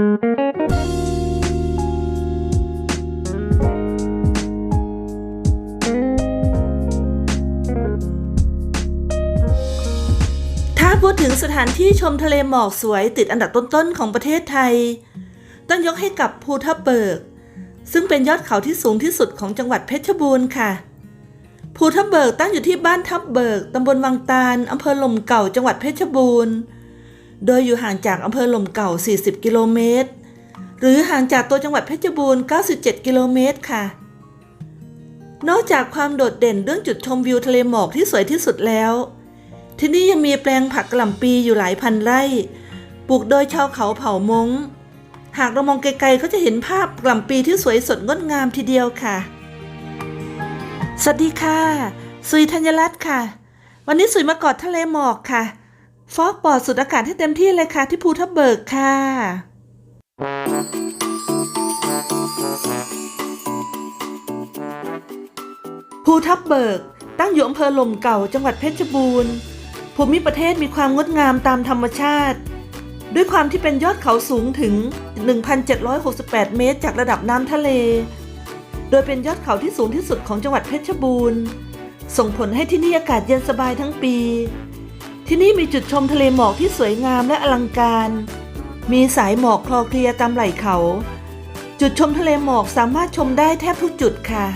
ถ้าพูดถึงสถานที่ชมทะเลหมอกสวยติดอันดับต้นๆของประเทศไทย ต้องยกให้กับภูทับเบิก ซึ่งเป็นยอดเขาที่สูงที่สุดของจังหวัดเพชรบูรณ์ค่ะภูทับเบิกตั้งอยู่ที่บ้านทับเบิก ตำบลวังตาล อำเภอหล่มเก่า จังหวัดเพชรบูรณ์ โดยอยู่ห่างจากอำเภอหล่มเก่า 40 กิโลเมตร หรือห่างจากตัวจังหวัดเพชรบูรณ์ 97 กิโลเมตรค่ะ นอกจากความโดดเด่นเรื่องจุดชมวิวทะเลหมอกที่สวยที่สุดแล้ว ที่นี่ยังมีแปลงผักกล่ำปีอยู่หลายพันไร่ ปลูกโดยชาวเขาเผ่ามง หากเรามองไกลๆก็จะเห็นภาพกล่ำปีที่สวยสดงดงามทีเดียวค่ะ สวัสดีค่ะ สุยธัญรัตน์ค่ะ วันนี้สุยมากอดทะเลหมอกค่ะ ฟอกปอดสูดอากาศให้เต็มที่เลยค่ะ ที่ภูทับเบิกค่ะ ภูทับเบิก ตั้งอยู่อำเภอหล่มเก่าจังหวัดเพชรบูรณ์ ภูมิประเทศมีความงดงามตามธรรมชาติ ด้วยความที่เป็นยอดเขาสูงถึง 1,768 เมตร จากระดับน้ำทะเล โดยเป็นยอดเขาที่สูงที่สุดของจังหวัดเพชรบูรณ์ ส่งผลให้ที่นี่อากาศเย็นสบายทั้งปี ที่นี่มีจุดชมทะเลหมอกที่สวยงามและอลังการ มีสายหมอกคลอเคลียตามไหล่เขา จุดชมทะเลหมอกสามารถชมได้แทบทุกจุดค่ะ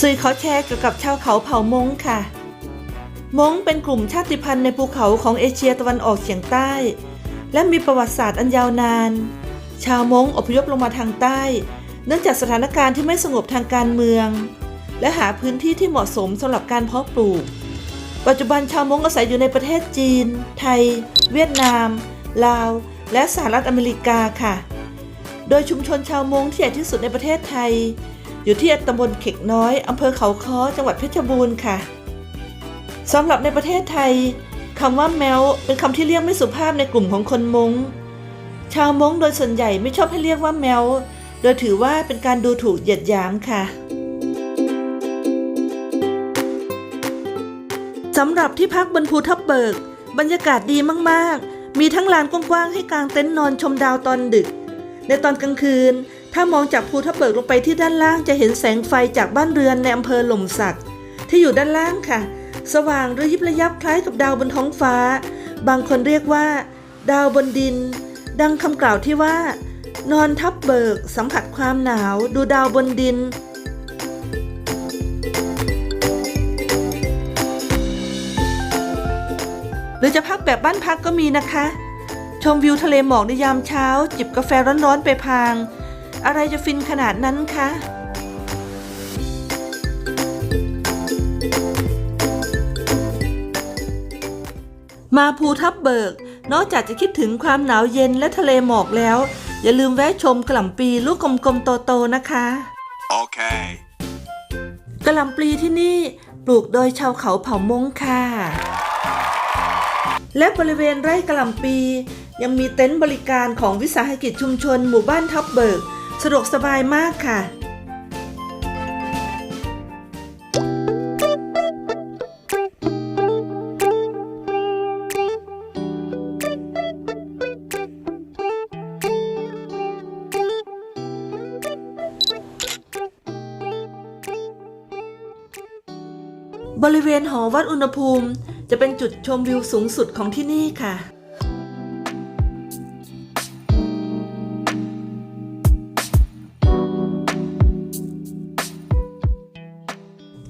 สื่อขอแชร์เกี่ยวกับชาวเขาเผ่ามงค่ะ มงเป็นกลุ่มชาติพันธุ์ในภูเขาของเอเชียตะวันออกเฉียงใต้ และมีประวัติศาสตร์อันยาวนาน ชาวมงอพยพลงมาทางใต้ เนื่องจากสถานการณ์ที่ไม่สงบทางการเมือง และหาพื้นที่ที่เหมาะสมสำหรับการเพาะปลูก ปัจจุบันชาวมงอาศัยอยู่ในประเทศจีน ไทย เวียดนาม ลาว และสหรัฐอเมริกาค่ะ โดยชุมชนชาวมงที่ใหญ่ที่สุดในประเทศไทย อยู่ที่ตำบลเข็กน้อยอำเภอเขาค้อจังหวัดเพชรบูรณ์ค่ะสำหรับในประเทศไทยคำว่าแมวเป็นคำที่เรียกไม่สุภาพในกลุ่มของคนมงชาวมงโดยส่วนใหญ่ไม่ชอบให้เรียกว่าแมว โดยถือว่าเป็นการดูถูกเหยียดหยามค่ะสำหรับที่พักบนภูทับเบิก บรรยากาศดีมากๆ มีทั้งลานกว้างๆให้กางเต็นท์นอนชมดาวตอนดึก ในตอนกลางคืน ถ้ามองจากภูทับเบิกลงไปที่ด้านล่างจะเห็นแสงไฟจากบ้านเรือนในอำเภอหล่มสัก ที่อยู่ด้านล่างค่ะ สว่างระยิบระยับคล้ายกับดาวบนท้องฟ้า บางคนเรียกว่า ดาวบนดิน ดังคำกล่าวที่ว่า นอนทับเบิก สัมผัสความหนาวดูดาวบนดิน หรือจะพักแบบบ้านพักก็มีนะคะ ชมวิวทะเลหมอกในยามเช้า จิบกาแฟร้อนๆไปพาง อะไรจะฟินขนาดนั้นคะมาภูทับเบิก นอกจากจะคิดถึงความหนาวเย็นและทะเลหมอกแล้ว อย่าลืมแวะชมกระหล่ำปีลูกกลมๆโตๆนะคะ Okay. กระหล่ำปลีที่นี่ปลูกโดยชาวเขาเผ่ามงค่ะ และบริเวณไร่กระหล่ำปียังมีเต็นท์บริการของวิสาหกิจชุมชนหมู่บ้านทับเบิก สะดวกสบายมากค่ะ บริเวณหอวัดอุณหภูมิ จะเป็นจุดชมวิวสูงสุดของที่นี่ค่ะ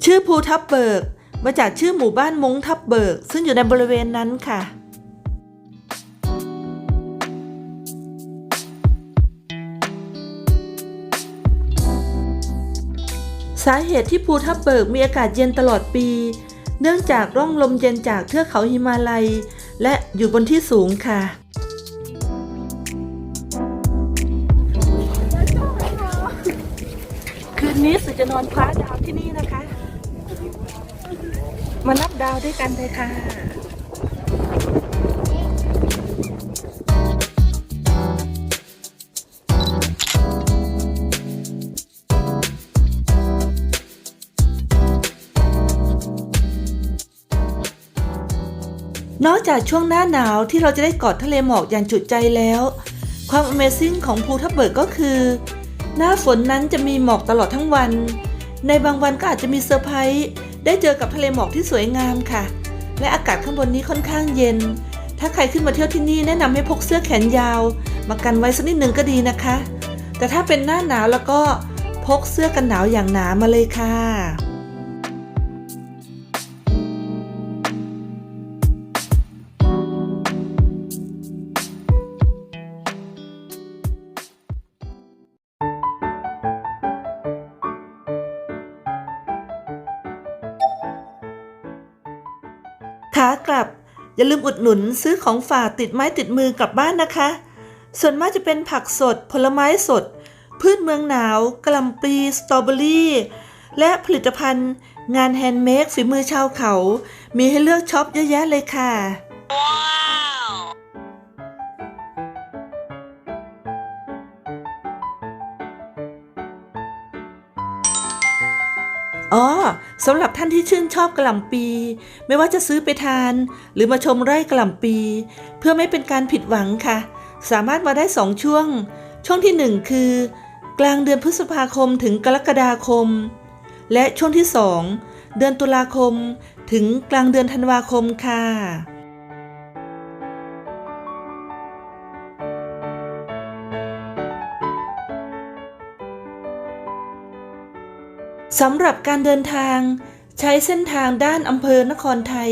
ชื่อภูทับเบิก มาจากชื่อหมู่บ้านมงทับเบิก ซึ่งอยู่ในบริเวณนั้นค่ะ สาเหตุที่ภูทับเบิกมีอากาศเย็นตลอดปี เนื่องจากร่องลมเย็นจากเทือกเขาหิมาลัย และอยู่บนที่สูงค่ะ คืนนี้สุจะนอนคว้าดาวที่นี่นะคะ มานับดาวด้วยกันเลยค่ะ นอกจากช่วงหน้าหนาวที่เราจะได้กอดทะเลหมอกอย่างจุใจแล้ว ความ Amazing ของภูทับเบิกก็คือ หน้าฝนนั้นจะมีหมอกตลอดทั้งวัน ในบางวันก็อาจจะมีเซอร์ไพรส์ได้เจอกับทะเลหมอกที่สวยงามค่ะ และอากาศข้างบนนี้ค่อนข้างเย็น ถ้าใครขึ้นมาเที่ยวที่นี่แนะนำให้พกเสื้อแขนยาว มากันไว้สักนิดหนึ่งก็ดีนะคะ แต่ถ้าเป็นหน้าหนาวแล้วก็พกเสื้อกันหนาวอย่างหนามาเลยค่ะากลับ อย่าลืมอุดหนุนซื้อของฝากติดไม้ติดมือกลับบ้านนะคะ ส่วนมากจะเป็นผักสด ผลไม้สด พืชเมืองหนาวกะหล่ำปลีสตรอเบอรี่ และผลิตภัณฑ์ งานแฮนด์เมดฝีมือชาวเขา มีให้เลือกช็อปเยอะแยะเลยค่ะ อ๋อสำหรับท่านที่ชื่นชอบกระหล่ำปี ไม่ว่าจะซื้อไปทาน หรือมาชมไร่กระหล่ำปี เพื่อไม่เป็นการผิดหวังค่ะ สามารถมาได้สองช่วง ช่วงที่ 1 คือ กลางเดือนพฤษภาคมถึงกรกฎาคม และช่วงที่ 2 เดือนตุลาคม ถึงกลางเดือนธันวาคมค่ะ สำหรับการเดินทาง ใช้เส้นทางด้านอำเภอนครไทย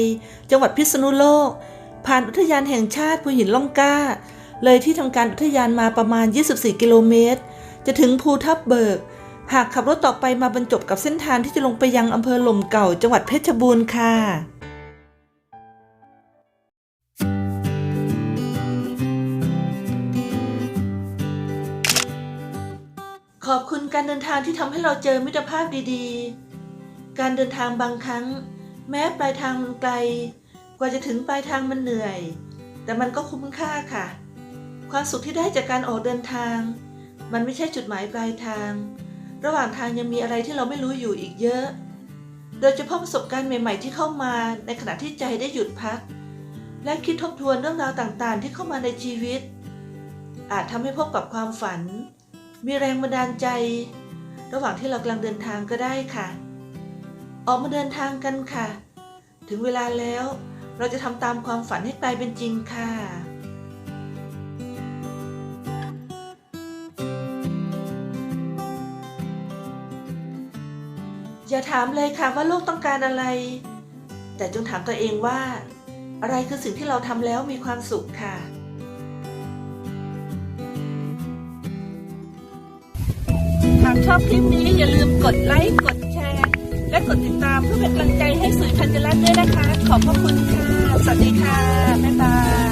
จังหวัดพิษณุโลก ผ่านอุทยานแห่งชาติภูหินล่องกล้า เลยที่ทำการอุทยานมาประมาณ 24 กิโลเมตร จะถึงภูทับเบิก หากขับรถต่อไปมาบรรจบกับเส้นทางที่จะลงไปยังอำเภอหล่มเก่า จังหวัดเพชรบูรณ์ค่ะ ขอบคุณการเดินทางที่ทำให้เราเจอมิตรภาพดีๆ การเดินทางบางครั้ง แม้ปลายทางมันไกล กว่าจะถึงปลายทางมันเหนื่อย แต่มันก็คุ้มค่าค่ะ ความสุขที่ได้จากการออกเดินทาง มันไม่ใช่จุดหมายปลายทาง ระหว่างทางยังมีอะไรที่เราไม่รู้อยู่อีกเยอะ โดยเฉพาะประสบการณ์ใหม่ๆ ที่เข้ามาในขณะที่ใจได้หยุดพัก และคิดทบทวนเรื่องราวต่างๆ ที่เข้ามาในชีวิต อาจทำให้พบกับความฝัน มีแรงบันดาลใจ ระหว่างที่เรากำลังเดินทางก็ได้ค่ะ ออกมาเดินทางกันค่ะ ถึงเวลาแล้ว เราจะทำตามความฝันให้กลายเป็นจริงค่ะอย่าถามเลยค่ะว่าโลกต้องการอะไร แต่จงถามตัวเองว่า อะไรคือสิ่งที่เราทำแล้วมีความสุขค่ะ หากชอบคลิปนี้อย่าลืมกดไลค์กดแชร์ และกดติดตามเพื่อเป็นกำลังใจให้สุยพันธรัตน์ด้วยนะคะ ขอบพระคุณค่ะ สวัสดีค่ะ บ๊ายบาย